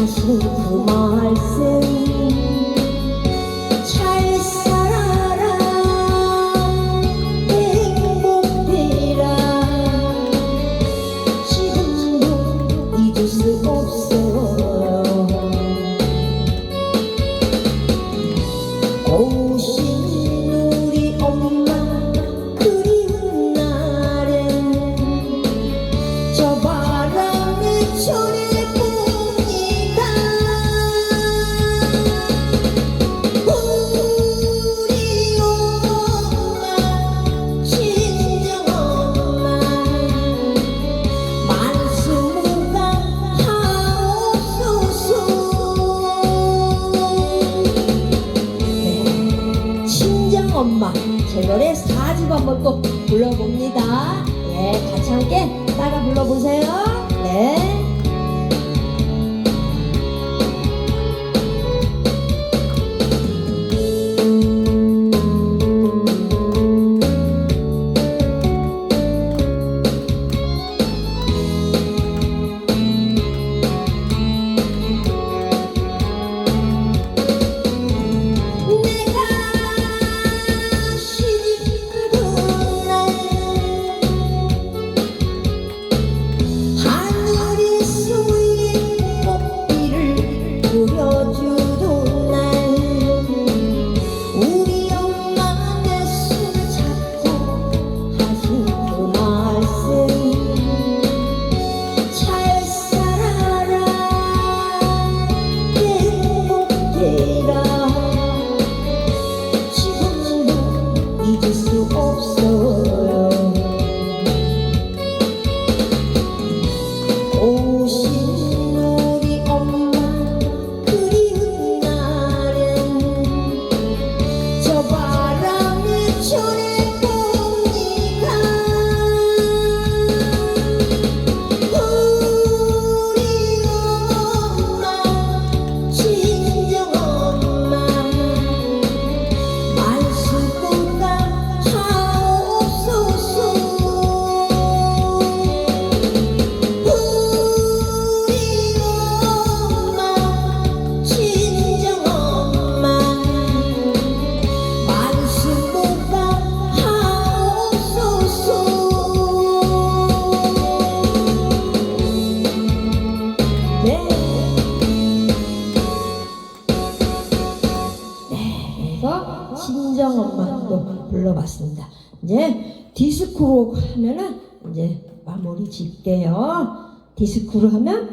nasıl kumarsın 가지고 한번 또 불러봅니다. 예, 같이 함께 따라 불러보세요. 네. 불러봤습니다. 이제 디스코로 하면은 이제 마무리 짓게요. 디스코로 하면